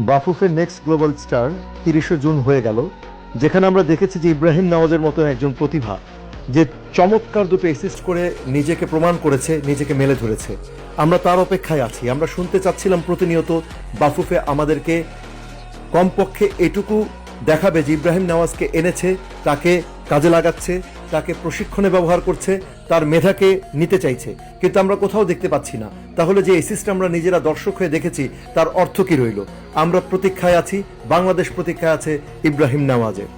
বাফুফের next global star তিরিশে June হয়ে গেল, যেখানে আমরা দেখেছি যে ইব্রাহিম নওয়াজের মতো একজন প্রতিভা, যে চমৎকার দুটো এসিস্ট করে নিজেকে প্রমাণ করেছে, নিজেকে মেলে ধরেছে। আমরা তার অপেক্ষায় আছি। আমরা শুনতে চাচ্ছিলাম প্রতিনিয়ত বাফুফে আমাদেরকে কমপক্ষে এটুকু দেখাবে যে ইব্রাহিম নওয়াজকে এনেছে, তাকে কাজে লাগাচ্ছে তাকে প্রশিক্ষণে ব্যবহার করছে, তার মেধাকে নিতে চাইছে। কিন্তু আমরা কোথাও দেখতে পাচ্ছি না। তাহলে যে এসিস্ট আমরা নিজেরা দর্শক হয়ে দেখেছি, তার অর্থ কি রইল? আমরা প্রতীক্ষায় আছি, বাংলাদেশ প্রতীক্ষায় আছে ইব্রাহিম নওয়াজের।